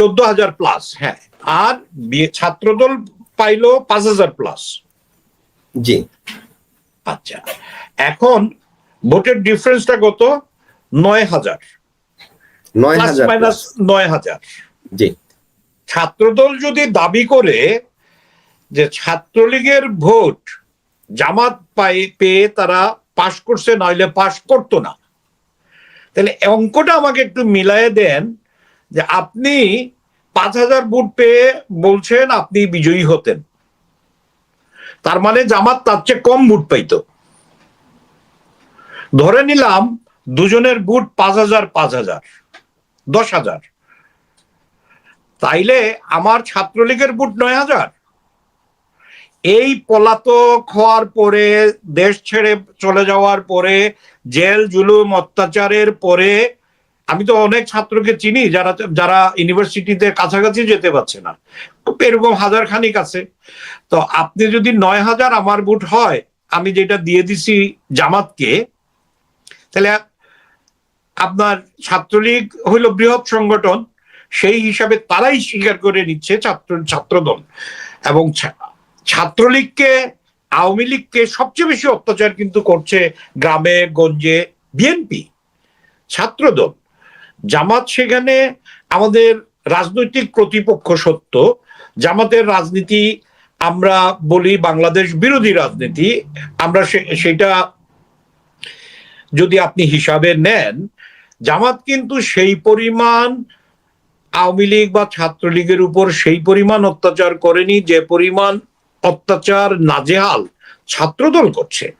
চোদ্দ হাজার প্লাস হ্যাঁ। আর ছাত্রদল পাইলো পাঁচ হাজার প্লাস জি। আচ্ছা এখন ভোটের ডিফারেন্সটা কত? নয় হাজার। নয় হাজার মাইনাস নয় হাজার। জি। ছাত্রদল যদি দাবি করে যে ছাত্রলীগের ভোট জামাত পাই পেয়ে তারা পাশ করছে নইলে পাশ করতো না। তাহলে অঙ্কটা আমাকে একটু মিলায়ে দেন যে আপনি পাঁচ হাজার ভোট পেয়ে বলছেন আপনি বিজয়ী হতেন। তার মানে জামাত তার চেয়ে কম ভোট পাইতো। ধরে নিলাম দুজনের বুট পাঁচ হাজার পাঁচ হাজার, দশ হাজার। তাইলে আমার ছাত্রলীগের বুট নয় হাজার। এই পলাতক হওয়ার পরে, দেশ ছেড়ে চলে যাওয়ার পরে, জেল, জুলুম, অত্যাচারের পরে আমি তো অনেক ছাত্রকে চিনি, যারা যারা ইউনিভার্সিটিতে কাছাকাছি যেতে পারছে না। এরকম হাজার খানিক আছে। তো আপনি যদি নয় হাজার আমার বুট হয়, আমি যেটা দিয়ে দিছি জামাতকে, তাহলে আপনার ছাত্রলীগ হইল বৃহৎ সংগঠন, সেই হিসাবে তারাই স্বীকার করে নিচ্ছে ছাত্র ছাত্রদল। এবং ছাত্রলীগকে, আওয়ামী লীগকে সবচেয়ে বেশি অত্যাচার কিন্তু করছে গ্রামে, গঞ্জে বিএনপি, ছাত্রদল। জামাত সেখানে আমাদের রাজনৈতিক প্রতিপক্ষ সত্য। জামাতের রাজনীতি আমরা বলি বাংলাদেশ বিরোধী রাজনীতি। আমরা সেটা যদি আপনি হিসাবে নেন, জামাত কিন্তু সেই পরিমাণ আওয়ামী লীগ বা ছাত্রলীগের উপর সেই পরিমাণ অত্যাচার করেনি, যে পরিমাণ অত্যাচার নাজেহাল ছাত্রদল করছে।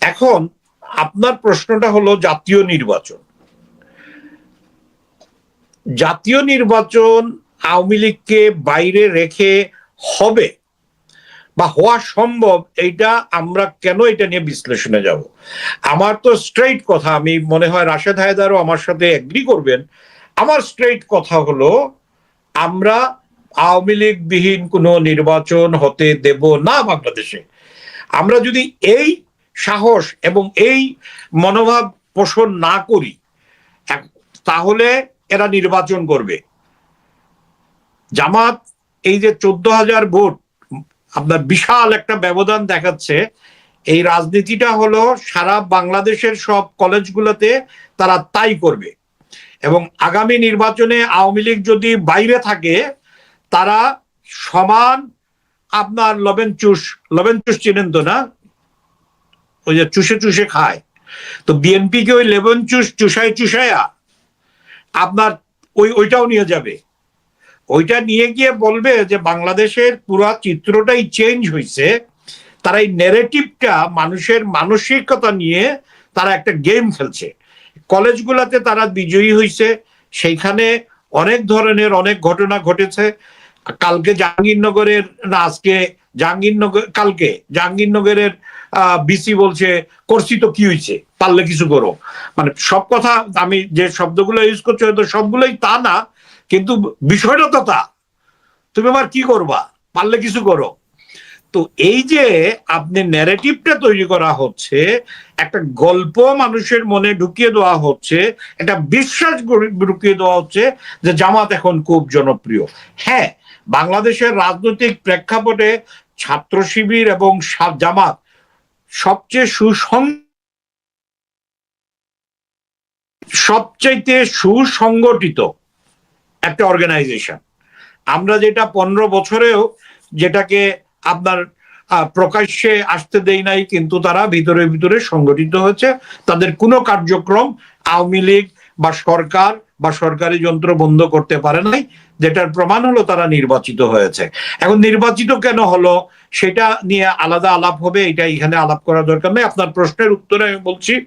এখন আপনার প্রশ্নটা হলো জাতীয় নির্বাচন। জাতীয় নির্বাচন আওয়ামী লীগকে বাইরে রেখে হবে বা হওয়া সম্ভব, এইটা আমরা কেন এটা নিয়ে বিশ্লেষণে যাব? আমার তো স্ট্রেইট কথা, আমি মনে হয় রাশেদ হায়দারও আমার সাথে এগ্রি করবেন। আমার স্ট্রেইট কথা হলো, আমরা আওয়ামী লীগ বিহীন কোনো নির্বাচন হতে দেব না বাংলাদেশে। আমরা যদি এই সাহস এবং এই মনোভাব পোষণ না করি, তাহলে এরা নির্বাচন করবে। জামাত, এই যে চোদ্দ হাজার ভোট, আপনার বিশাল একটা ব্যবধান দেখাচ্ছে। এই রাজনীতিটা হলো সারা বাংলাদেশের সব কলেজগুলোতে তারা তাই করবে। এবং আগামী নির্বাচনে আওয়ামী লীগ যদি বাইরে থাকে, তারা সমান আপনার লবেন চুষ লবেন চুষ চিনেন তো না? ওই যে চুষে চুষে খায়। তো বিএনপি কে ওই লেবন চুষ চুষায় চুষায়া? আপনার ওই, ওইটাও নিয়ে যাবে। ওইটা নিয়ে গিয়ে বলবে যে বাংলাদেশের পুরো চিত্রটাই চেঞ্জ হয়েছে তারা এই নেরেটিভটা মানুষের মানসিকতা নিয়ে তারা একটা গেম খেলছে। কলেজগুলোতে তারা বিজয়ী হয়েছে সেইখানে অনেক ধরনের অনেক ঘটনা ঘটেছে। কালকে জাহাঙ্গীরনগরের না, আজকে জাহাঙ্গীরনগর, কালকে জাহাঙ্গীরনগরের বিসি বলছে, করছি তো কি হয়েছে পারলে কিছু করো। মানে সব কথা আমি যে শব্দগুলো ইউজ করছি হয়তো সবগুলোই তা না, কিন্তু বিষয়টা তো তা। তুমি আবার কি করবা? পারলে কিছু করো। তো এই যে আপনি ন্যারেটিভটা তৈরি করা হচ্ছে, একটা গল্প মানুষের মনে ঢুকিয়ে দেওয়া হচ্ছে, একটা বিশ্বাস ঢুকিয়ে দেওয়া হচ্ছে যে জামাত এখন খুব জনপ্রিয়। হ্যাঁ বাংলাদেশের রাজনৈতিক প্রেক্ষাপটে ছাত্র শিবির এবং জামাত সবচেয়ে সুসং সবচাইতে সুসংগঠিত একটা অর্গানাইজেশন আমরা যেটা পনেরো বছরেও যেটাকে আপনার প্রকাশ্যে আসতে দেই নাই, কিন্তু তারা ভিতরে ভিতরে সংগঠিত হয়েছে। তাদের কোনো কার্যক্রম আওয়ামী লীগ বা সরকার বা সরকারি যন্ত্র বন্ধ করতে পারে নাই, যেটার প্রমাণ হলো তারা নির্বাচিত হয়েছে। এখন নির্বাচিত কেন হলো সেটা নিয়ে আলাদা আলাপ হবে, এটা এখানে আলাপ করার দরকার নেই। আপনার প্রশ্নের উত্তরে আমি বলছি,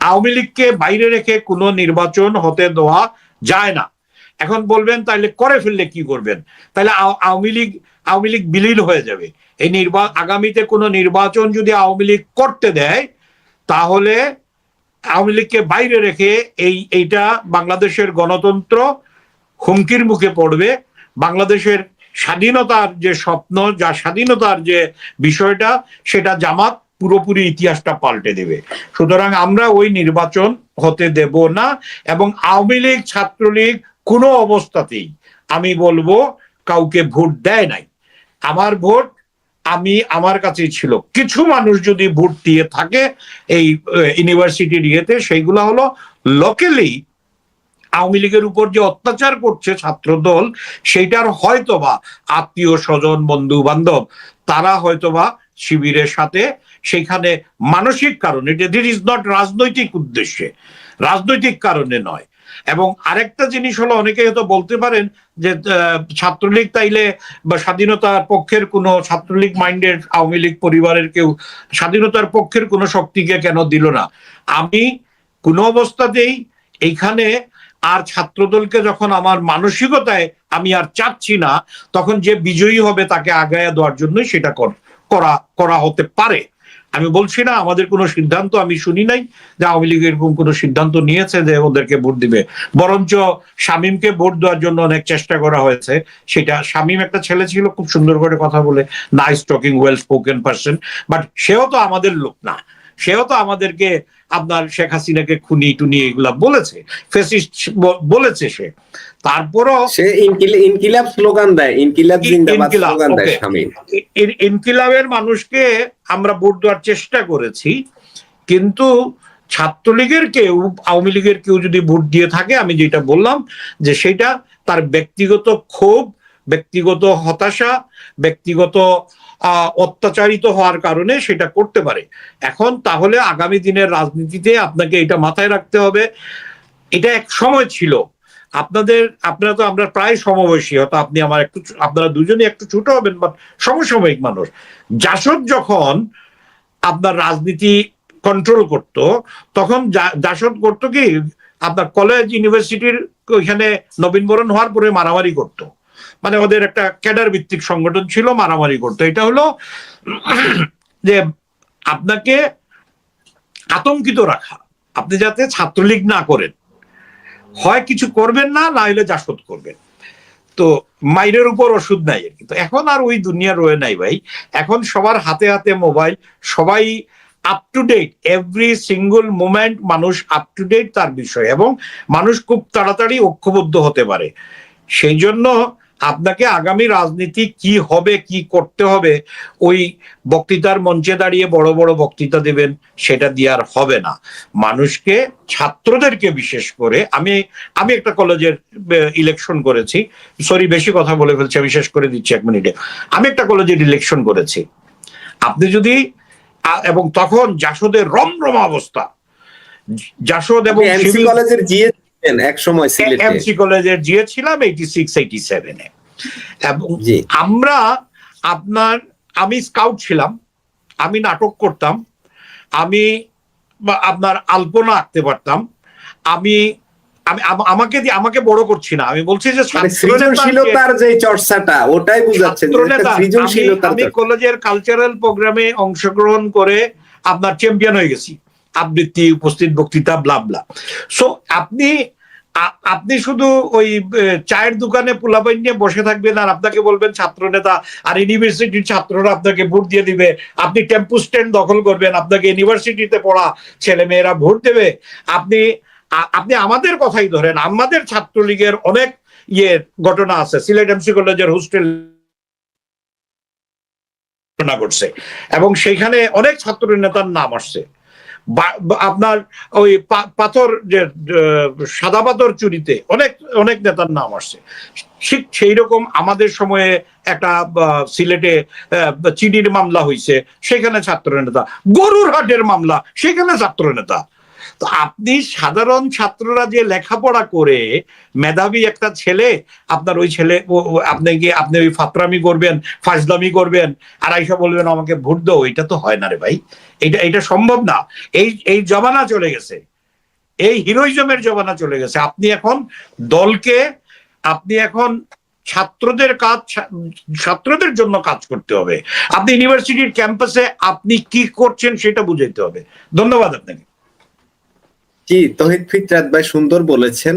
আওয়ামী লীগকে বাইরে রেখে কোনো নির্বাচন হতে দেওয়া যায় না। এখন বলবেন তাহলে করে ফেললে কি করবেন? তাহলে আও- আওয়ামী লীগ আওয়ামী লীগ বিলীন হয়ে যাবে। এই নির্বা, আগামীতে কোনো নির্বাচন যদি আওয়ামী লীগ করতে দেয়, তাহলে আওয়ামী লীগকে বাইরে রেখে এই, এইটা বাংলাদেশের গণতন্ত্র হুমকির মুখে পড়বে। বাংলাদেশের স্বাধীনতার যে স্বপ্ন, যা স্বাধীনতার যে বিষয়টা, সেটা জামাত পুরোপুরি ইতিহাসটা পাল্টে দেবে। সুতরাং আমরা ওই নির্বাচন হতে দেব না এবং আওয়ামী লীগ, ছাত্রলীগ কোনো অবস্থাতেই আমি বলব কাউকে ভোট দেয় নাই। আমার ভোট আমি আমার কাছেই ছিল। কিছু মানুষ যদি ভোট দিয়ে থাকে এই ইউনিভার্সিটির ইয়েতে, সেইগুলো হলো লোকালি আওয়ামী লীগের উপর যে অত্যাচার করছে ছাত্রদল, সেইটার হয়তোবা আত্মীয় স্বজন বন্ধু বান্ধব তারা হয়তোবা শিবিরের সাথে সেখানে মানসিক কারণে দিট ইজ নট রাজনৈতিক উদ্দেশ্যে, রাজনৈতিক কারণে নয়। এবং আরেকটা জিনিস হলো অনেকে হয়তো বলতে পারেন যে ছাত্রলীগ তাইলে বা স্বাধীনতার পক্ষের কোনো ছাত্রলীগ মাইন্ডের আওয়ামী লীগ পরিবারের কেউ স্বাধীনতার পক্ষের কোনো শক্তিকে কেন দিল না? আমি কোনো অবস্থাতেই এইখানে আর ছাত্রদলকে যখন আমার মানসিকতায় আমি আর চাচ্ছি না, তখন যে বিজয়ী হবে তাকে আগায় দেওয়ার জন্যই সেটা করা করা হতে পারে। আমি বলছি না, আমাদের কোনো সিদ্ধান্ত আমি শুনি নাই যে আওয়ামী লীগ এরকম কোনো সিদ্ধান্ত নিয়েছে যে ওদেরকে ভোট দিবে। বরঞ্চ শামীমকে ভোট দেওয়ার জন্য অনেক চেষ্টা করা হয়েছে। সেটা শামীম একটা ছেলে ছিল, খুব সুন্দর করে কথা বলে nice talking well spoken person but সেও তো আমাদের লোক না। সেও তো আমাদেরকে আপনার শেখ হাসিনাকে খুনি টুনি এগুলা বলেছে ফেসিস্ট বলেছে সে। তারপরও সে ইনকিলাব স্লোগান দেয় ইনকিলাব জিন্দাবাদ স্লোগান দেয় ইনকিলাবের মানুষকে আমরা ভোট দেওয়ার চেষ্টা করেছি কিন্তু ছাত্রলীগের কেউ আওয়ামী লীগের কেউ যদি ভোট দিয়ে থাকে আমি যেটা বললাম যে সেটা তার ব্যক্তিগত ক্ষোভ ব্যক্তিগত হতাশা, ব্যক্তিগত অত্যাচারিত হওয়ার কারণে সেটা করতে পারে। এখন তাহলে আগামী দিনের রাজনীতিতে আপনাকে এটা মাথায় রাখতে হবে। এটা এক সময় ছিল। আপনাদের, আপনারা তো আমরা প্রায় সমবয়সী, হয়তো আপনি আমার একটু আপনারা দুজনে একটু ছোট হবেন বা সমসাময়িক মানুষ। জাসদ যখন আপনার রাজনীতি কন্ট্রোল করত, তখন জাসদ করতো কি, আপনার কলেজ ইউনিভার্সিটির ওইখানে নবীনবরণ হওয়ার পরে মারামারি করত। মানে ওদের একটা ক্যাডার ভিত্তিক সংগঠন ছিল, মারামারি করতো। এটা হলো যে আপনাকে আতঙ্কিত রাখা। আপনি যাতে ছাত্রলীগ না করেন। হয় কিছু করবেন না না হলে জাসদ করবেন। তো মাইরের উপর ওষুধ নাই আর কি। তো এখন আর ওই দুনিয়া রয়ে নাই ভাই। এখন সবার হাতে হাতে মোবাইল। সবাই up to date every single moment মানুষ আপ টু ডেট তার বিষয়। এবং মানুষ খুব তাড়াতাড়ি ঐক্যবদ্ধ হতে পারে। সেই জন্য আপনাকে আগামী রাজনীতি কি হবে কি করতে হবে ওই বক্তৃতার মঞ্চে দাঁড়িয়ে বড় বড় বক্তৃতা দেবেন সেটা দিয়ে আর হবে না। মানুষকে ছাত্রদেরকে বিশেষ করে আমি আমি একটা কলেজের ইলেকশন করেছি। সরি বেশি কথা বলে ফেলছি আমি শেষ করে দিচ্ছি এক মিনিটে। আমি একটা কলেজের ইলেকশন করেছি। আপনি যদি এবং তখন জাসদের রমরমা অবস্থা। জাসদ এবং কলেজের এক সময় এমসি কলেজের গিয়েছিলাম এইটি সিক্স এইটি সেভেনে এবং আমরা আপনার আমি স্কাউট ছিলাম আমি নাটক করতাম আমি আপনার আলপনা আঁকতে পারতাম আমি আমি আমাকে দিয়ে আমাকে বড় করছি না। আমি বলছি যে মানে সৃজনশীলতার যে চর্চাটা ওটাই বুঝাচ্ছেন আমি। কলেজের কালচারাল প্রোগ্রামে অংশগ্রহণ করে আপনার চ্যাম্পিয়ন হয়ে গেছি। আবৃত্তি উপস্থিত বক্তৃতা ব্লা ব্লা সো আপনি আপনি শুধু ওই চায়ের দোকানে পোলাপাইন নিয়ে বসে থাকবেন আর আপনাকে বলবেন ছাত্র নেতা আর ইউনিভার্সিটির ছাত্ররা আপনাকে ভোট দিয়ে দিবে। আপনি টেম্পু স্ট্যান্ড দখল করবেন, আপনাকে ইউনিভার্সিটিতে পড়া ছেলে মেয়েরা ভোট দেবে। আপনি আপনি আমাদের কথাই ধরেন, আমাদের ছাত্রলীগের অনেক ইয়ে ঘটনা আছে। সিলেট এমসি কলেজের হোস্টেল ঘটনা ঘটছে। এবং সেখানে অনেক ছাত্র নেতার নাম আসছে। আপনার ওই পাথর যে সাদা পাথর চুরিতে অনেক অনেক নেতার নাম আসছে। ঠিক সেই রকম আমাদের সময়ে একটা সিলেটে চিনির মামলা হয়েছে সেখানে ছাত্র নেতা গরুর হাটের মামলা, সেখানে ছাত্র নেতা তো আপনি সাধারণ ছাত্ররা যে লেখাপড়া করে, মেধাবী একটা ছেলে, আপনার ওই ছেলে আপনি গিয়ে আপনি ওই ফাতরামি করবেন, ফাজলামি করবেন আর আইসা বলবেন, আমাকে ভোট দাও। এটা তো হয় না রে ভাই। এটা এটা সম্ভব না। এই এই জমানা চলে গেছে। এই হিরোইজমের জমানা চলে গেছে। আপনি এখন দলকে, আপনি এখন ছাত্রদের কাজ ছাত্রদের জন্য কাজ করতে হবে। আপনি ইউনিভার্সিটির ক্যাম্পাসে আপনি কি করছেন সেটা বুঝাইতে হবে। ধন্যবাদ আপনাকে। জি তহিদ ফিতরাত ভাই সুন্দর বলেছেন।